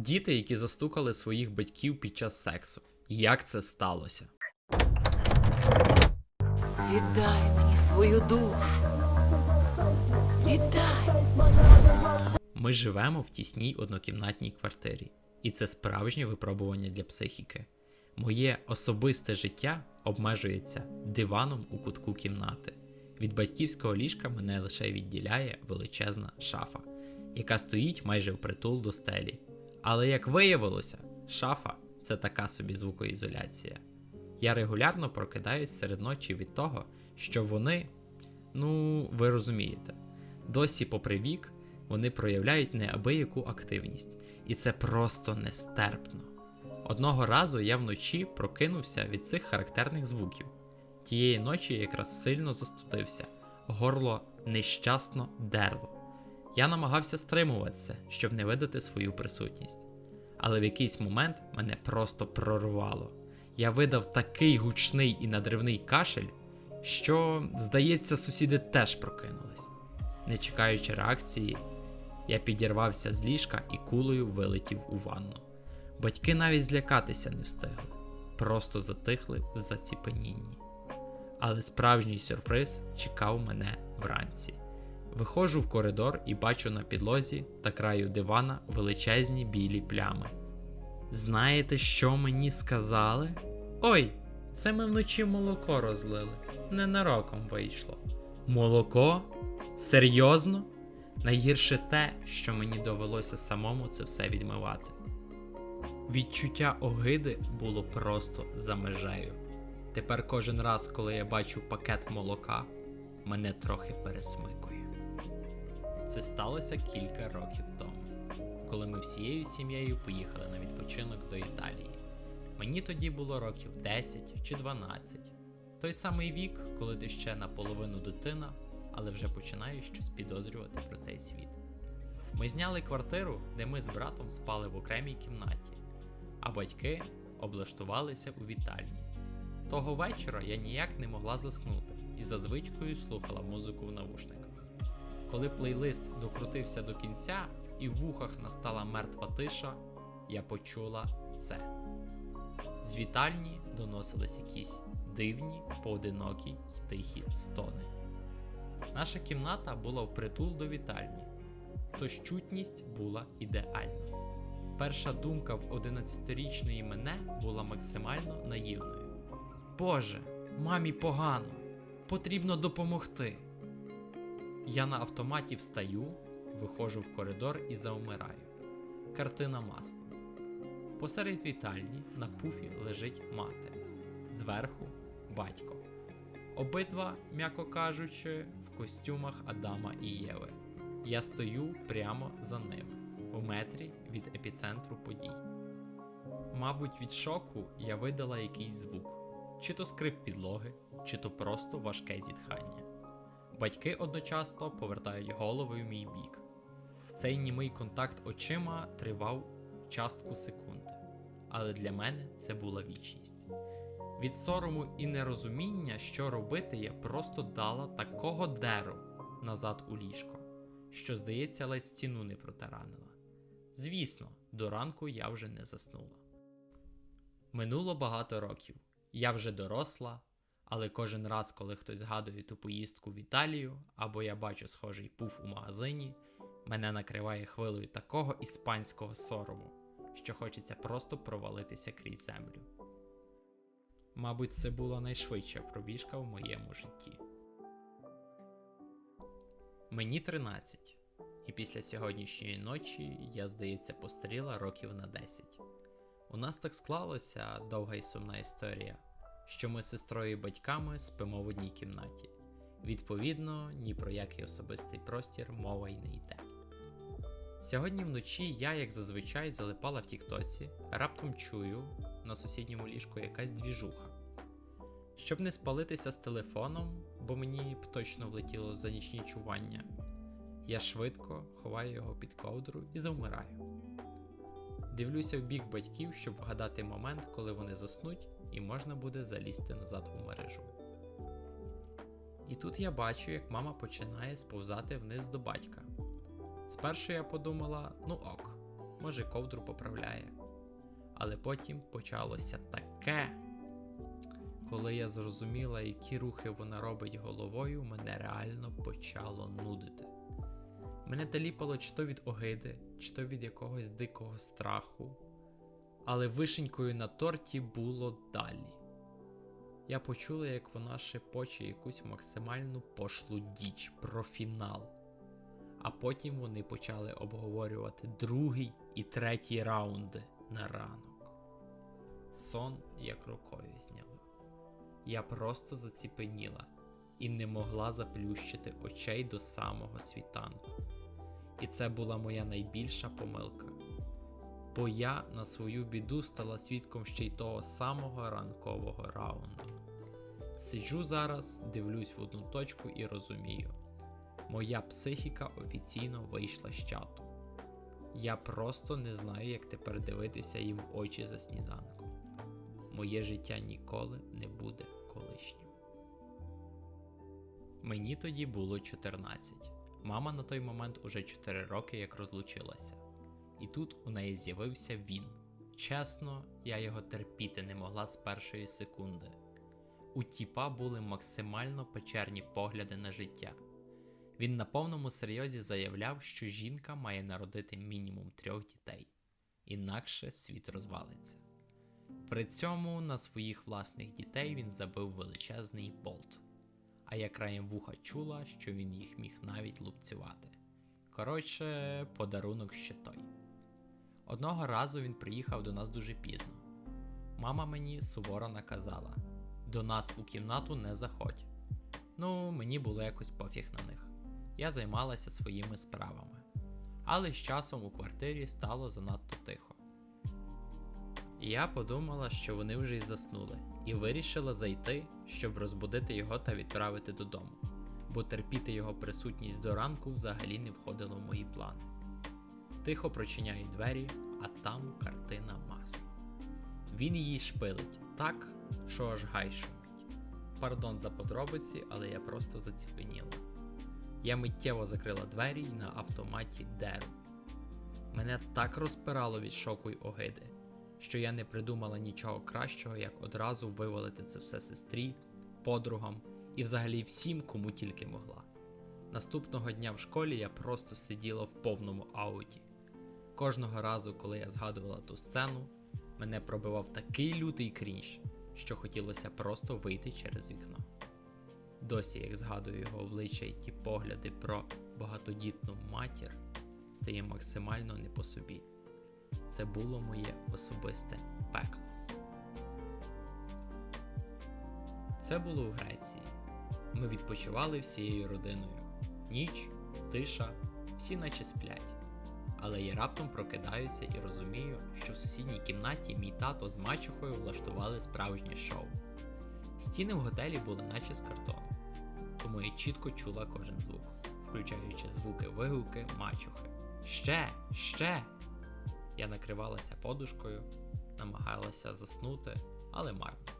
Діти, які застукали своїх батьків під час сексу. Як це сталося? Віддай мені свою душу. Віддай. Ми живемо в тісній однокімнатній квартирі, і це справжнє випробування для психіки. Моє особисте життя обмежується диваном у кутку кімнати. Від батьківського ліжка мене лише відділяє величезна шафа, яка стоїть майже впритул до стелі. Але як виявилося, шафа це така собі звукоізоляція. Я регулярно прокидаюсь серед ночі від того, що вони, ну, ви розумієте, досі, попри вік, вони проявляють неабияку активність, і це просто нестерпно. Одного разу я вночі прокинувся від цих характерних звуків. Тієї ночі якраз сильно застудився, горло нещасно дерло. Я намагався стримуватися, щоб не видати свою присутність. Але в якийсь момент мене просто прорвало. Я видав такий гучний і надривний кашель, що, здається, сусіди теж прокинулись. Не чекаючи реакції, я підірвався з ліжка і кулею вилетів у ванну. Батьки навіть злякатися не встигли, просто затихли в заціпенінні. Але справжній сюрприз чекав мене вранці. Виходжу в коридор і бачу на підлозі та краю дивана величезні білі плями. Знаєте, що мені сказали? Ой, це ми вночі молоко розлили. Ненароком вийшло. Молоко? Серйозно? Найгірше те, що мені довелося самому це все відмивати. Відчуття огиди було просто за межею. Тепер кожен раз, коли я бачу пакет молока, мене трохи пересмикує. Це сталося кілька років тому, коли ми всією сім'єю поїхали на відпочинок до Італії. Мені тоді було років 10 чи 12. Той самий вік, коли ти ще наполовину дитина, але вже починаєш щось підозрювати про цей світ. Ми зняли квартиру, де ми з братом спали в окремій кімнаті, а батьки облаштувалися у вітальні. Того вечора я ніяк не могла заснути і за звичкою слухала музику в навушниках. Коли плейлист докрутився до кінця і в вухах настала мертва тиша, я почула це. З вітальні доносились якісь дивні, поодинокі й тихі стони. Наша кімната була впритул до вітальні, тож чутність була ідеальна. Перша думка в 11-річної мене була максимально наївною. Боже, мамі погано, потрібно допомогти. Я на автоматі встаю, виходжу в коридор і заумираю. Картина масла. Посеред вітальні на пуфі лежить мати, зверху батько. Обидва, м'яко кажучи, в костюмах Адама і Єви. Я стою прямо за ними, у метрі від епіцентру подій. Мабуть, від шоку я видала якийсь звук, чи то скрип підлоги, чи то просто важке зітхання. Батьки одночасно повертають голови в мій бік. Цей німий контакт очима тривав частку секунди, але для мене це була вічність. Від сорому і нерозуміння, що робити, я просто дала такого деру назад у ліжко, що, здається, ледь стіну не протаранила. Звісно, до ранку я вже не заснула. Минуло багато років. Я вже доросла, але кожен раз, коли хтось згадує ту поїздку в Італію, або я бачу схожий пуф у магазині, мене накриває хвилею такого іспанського сорому, що хочеться просто провалитися крізь землю. Мабуть, це була найшвидша пробіжка в моєму житті. Мені 13, і після сьогоднішньої ночі я, здається, постаріла років на 10. У нас так склалося довга і сумна історія, що ми з сестрою і батьками спимо в одній кімнаті. Відповідно, ні про який особистий простір мова й не йде. Сьогодні вночі я, як зазвичай, залипала в Тіктоці, раптом чую на сусідньому ліжку якась двіжуха. Щоб не спалитися з телефоном, бо мені б точно влетіло за нічні чування, я швидко ховаю його під ковдру і завмираю. Дивлюся в бік батьків, щоб вгадати момент, коли вони заснуть, і можна буде залізти назад у мережу. І тут я бачу, як мама починає сповзати вниз до батька. Спершу я подумала, ну ок, може ковдру поправляє. Але потім почалося таке. Коли я зрозуміла, які рухи вона робить головою, мене реально почало нудити. Мене таліпало чи то від огиди, чи то від якогось дикого страху. Але вишенькою на торті було далі. Я почула, як вона шепоче якусь максимальну пошлу діч про фінал. А потім вони почали обговорювати другий і третій раунди на ранок. Сон як рукою зняла. Я просто заціпеніла і не могла заплющити очей до самого світанку. І це була моя найбільша помилка. Бо я на свою біду стала свідком ще й того самого ранкового раунду. Сиджу зараз, дивлюсь в одну точку і розумію, моя психіка офіційно вийшла з чату. Я просто не знаю, як тепер дивитися їм в очі за сніданком. Моє життя ніколи не буде колишнім. Мені тоді було 14. Мама на той момент уже 4 роки як розлучилася. І тут у неї з'явився він. Чесно, я його терпіти не могла з першої секунди. У тіпа були максимально печерні погляди на життя. Він на повному серйозі заявляв, що жінка має народити мінімум трьох дітей, інакше світ розвалиться. При цьому на своїх власних дітей він забив величезний болт, а я краєм вуха чула, що він їх міг навіть лупцювати. Коротше, подарунок ще той. Одного разу він приїхав до нас дуже пізно. Мама мені суворо наказала: до нас у кімнату не заходь. Ну, мені було якось пофіг на них. Я займалася своїми справами. Але з часом у квартирі стало занадто тихо. Я подумала, що вони вже й заснули, і вирішила зайти, щоб розбудити його та відправити додому, бо терпіти його присутність до ранку взагалі не входило в мої плани. Тихо прочиняю двері, а там картина масла. Він її шпилить так, що аж гай шумить. Пардон за подробиці, але я просто заціпеніла. Я миттєво закрила двері і на автоматі деру. Мене так розпирало від шоку й огиди, що я не придумала нічого кращого, як одразу вивалити це все сестрі, подругам і взагалі всім, кому тільки могла. Наступного дня в школі я просто сиділа в повному ауті. Кожного разу, коли я згадувала ту сцену, мене пробивав такий лютий крінж, що хотілося просто вийти через вікно. Досі, як згадую його обличчя і ті погляди про багатодітну матір, стає максимально не по собі. Це було моє особисте пекло. Це було в Греції. Ми відпочивали всією родиною. Ніч, тиша, всі наче сплять. Але я раптом прокидаюся і розумію, що в сусідній кімнаті мій тато з мачухою влаштували справжнє шоу. Стіни в готелі були наче з картону, тому я чітко чула кожен звук, включаючи звуки вигуки мачухи. Ще, ще! Я накривалася подушкою, намагалася заснути, але марно.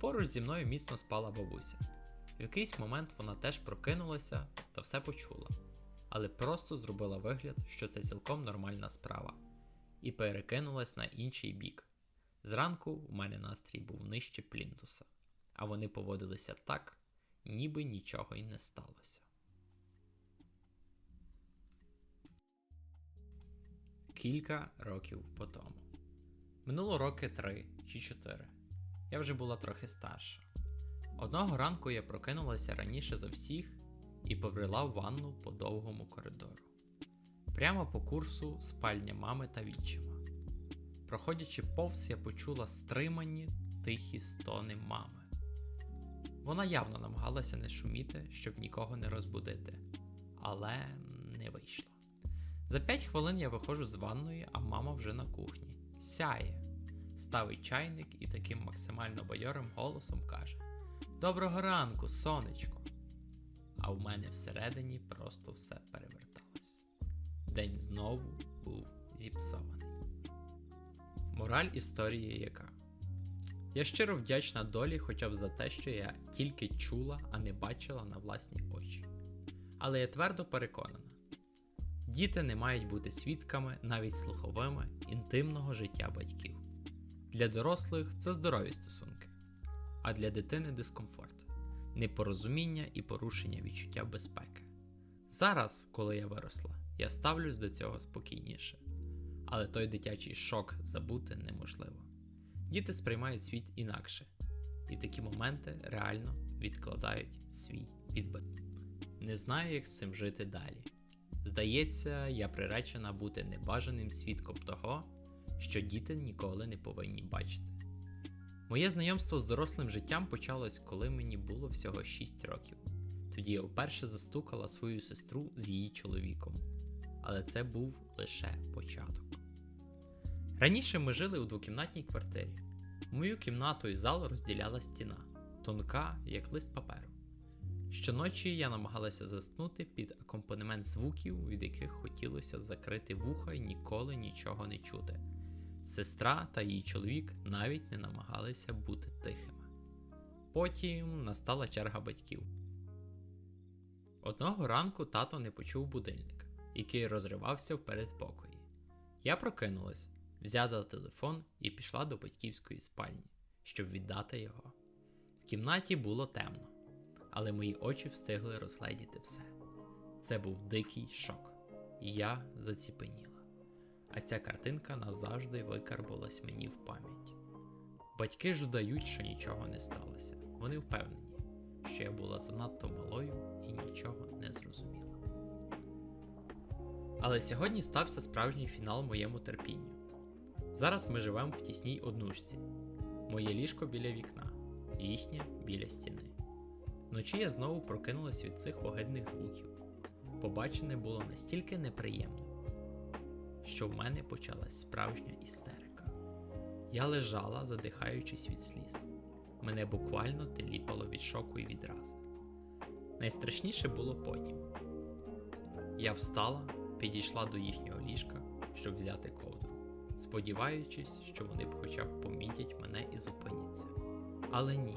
Поруч зі мною міцно спала бабуся. В якийсь момент вона теж прокинулася та все почула, але просто зробила вигляд, що це цілком нормальна справа, і перекинулась на інший бік. Зранку у мене настрій був нижче плінтуса, а вони поводилися так, ніби нічого й не сталося. Кілька років по тому. Минуло роки три чи чотири. Я вже була трохи старша. Одного ранку я прокинулася раніше за всіх і побрела в ванну по довгому коридору. Прямо по курсу спальня мами та відчима. Проходячи повз, я почула стримані тихі стони мами. Вона явно намагалася не шуміти, щоб нікого не розбудити, але не вийшло. За п'ять хвилин я виходжу з ванної, а мама вже на кухні. Сяє, ставить чайник і таким максимально бадьорим голосом каже: Доброго ранку, сонечко! А в мене всередині просто все переверталось. День знову був зіпсований. Мораль історії яка? Я щиро вдячна долі хоча б за те, що я тільки чула, а не бачила на власні очі. Але я твердо переконана: Діти не мають бути свідками, навіть слуховими, інтимного життя батьків. Для дорослих це здорові стосунки, а для дитини дискомфорт, непорозуміння і порушення відчуття безпеки. Зараз, коли я виросла, я ставлюсь до цього спокійніше, але той дитячий шок забути неможливо. Діти сприймають світ інакше, і такі моменти реально відкладають свій відбиток. Не знаю, як з цим жити далі. Здається, я приречена бути небажаним свідком того, що діти ніколи не повинні бачити. Моє знайомство з дорослим життям почалось, коли мені було всього 6 років. Тоді я вперше застукала свою сестру з її чоловіком. Але це був лише початок. Раніше ми жили у двокімнатній квартирі. Мою кімнату і зал розділяла стіна, тонка, як лист паперу. Щоночі я намагалася заснути під акомпанемент звуків, від яких хотілося закрити вуха і ніколи нічого не чути. Сестра та її чоловік навіть не намагалися бути тихими. Потім настала черга батьків. Одного ранку тато не почув будильник, який розривався в передпокої. Я прокинулась, взяла телефон і пішла до батьківської спальні, щоб віддати його. В кімнаті було темно, але мої очі встигли розгледіти все. Це був дикий шок, і я заціпеніла. А ця картинка назавжди викарбувалась мені в пам'ять. Батьки ж вдають, що нічого не сталося. Вони впевнені, що я була занадто малою і нічого не зрозуміла. Але сьогодні стався справжній фінал моєму терпінню. Зараз ми живемо в тісній однушці. Моє ліжко біля вікна, їхнє біля стіни. Вночі я знову прокинулась від цих огидних звуків. Побачене було настільки неприємно, що в мене почалась справжня істерика. Я лежала, задихаючись від сліз. Мене буквально теліпало від шоку і відрази. Найстрашніше було потім. Я встала, підійшла до їхнього ліжка, щоб взяти ковдру, сподіваючись, що вони б хоча б помітять мене і зупиняться. Але ні,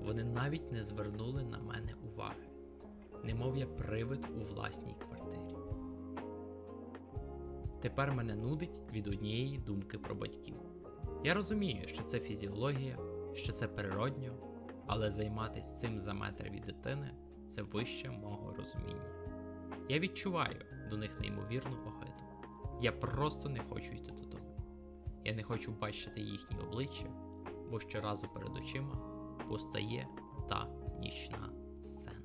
вони навіть не звернули на мене уваги, немов я привид у власній квартирі. Тепер мене нудить від однієї думки про батьків. Я розумію, що це фізіологія, що це природньо, але займатися цим за метр від дитини це вище мого розуміння. Я відчуваю до них неймовірну огиду. Я просто не хочу йти додому. Я не хочу бачити їхні обличчя, бо щоразу перед очима постає та нічна сцена.